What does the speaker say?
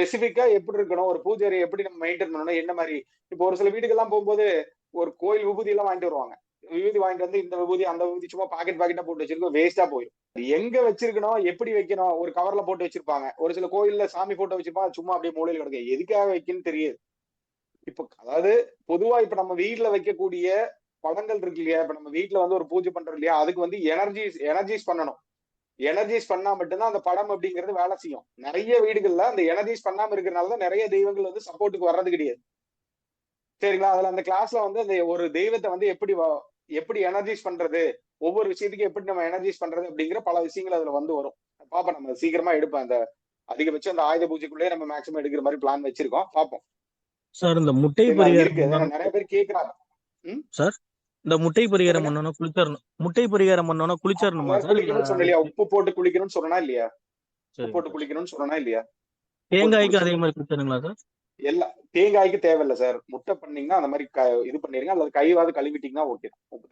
ஸ்பெசிஃபிக்கா எப்படி இருக்கணும்? ஒரு பூஜை எப்படி நம்ம மெயின்டைன் பண்ணணும்? என்ன மாதிரி? இப்போ ஒரு சில வீட்டுக்கெல்லாம் போகும்போது ஒரு கோயில் விபூதி எல்லாம் வாங்கிட்டு வருவாங்க. விபூதி வாங்கிட்டு வந்து இந்த விபூதி அந்த விபூதி சும்மா பாக்கெட் பாக்கெட்டா போட்டு வச்சிருக்கோம். வேஸ்டா போயிடும். எங்க வச்சிருக்கணும்? எப்படி வைக்கணும்? ஒரு கவர்ல போட்டு வச்சிருப்பாங்க. ஒரு சில கோயில்ல சாமி போட்டோ வச்சிருப்பாங்க. சும்மா அப்படியே மூலையில கிடக்கு எதுக்காக வைக்கணும்னு தெரியாது. இப்ப அதாவது பொதுவா இப்ப நம்ம வீட்டுல வைக்கக்கூடிய படங்கள் இருக்கு இல்லையா? இப்ப நம்ம வீட்டுல வந்து ஒரு பூஜை பண்றோம் இல்லையா? அதுக்கு வந்து எனர்ஜி எனர்ஜைஸ் பண்ணணும். எனர்ஜைஸ் பண்ணா மட்டும்தான் அந்த படம் அப்படிங்கிறது வேலை செய்யும். நிறைய வீடுகள்ல அந்த எனர்ஜைஸ் பண்ணாம இருக்கிறனாலதான் நிறைய தெய்வங்கள் வந்து சப்போர்ட்டுக்கு வர்றது கிடையாது. சரிங்களா? அதுல அந்த கிளாஸ்ல வந்து அந்த ஒரு தெய்வத்தை வந்து எப்படி எப்படி எனர்ஜைஸ் பண்றது ஒவ்வொரு விஷயத்துக்கும் எப்படி நம்ம எனர்ஜைஸ் பண்றது அப்படிங்கிற பல விஷயங்கள் அதுல வந்து வரும். பாப்போம் நம்ம சீக்கிரமா எடுப்போம். அந்த அதிகபட்சம் அந்த ஆயுத பூஜைக்குள்ளேயே நம்ம மேக்ஸிமம் எடுக்கிற மாதிரி பிளான் வச்சிருக்கோம். பாப்போம். சார் இந்த முட்டை நிறைய பேர் கேக்குறாங்க. இந்த முட்டை பரிகாரம். பண்ணோம்னா குளிச்சரணும். முட்டை பரிகாரம் பண்ணோம்னா குளிச்சரணுமா உப்பு போட்டு குளிக்கணும்னு சொன்னா இல்லையா? உப்பு போட்டு குளிக்கணும்னு சொன்னா இல்லையா? தேங்காய்க்கு அதே மாதிரி குளிச்சருங்களா சார்? எல்லா தேங்காய்க்கு தேவையில்லை சார். முட்டை பண்ணீங்கன்னா அந்த மாதிரி இது பண்ணிருங்க. அல்லது கைவாது கழுவிட்டீங்கன்னா ஓகே. உப்பு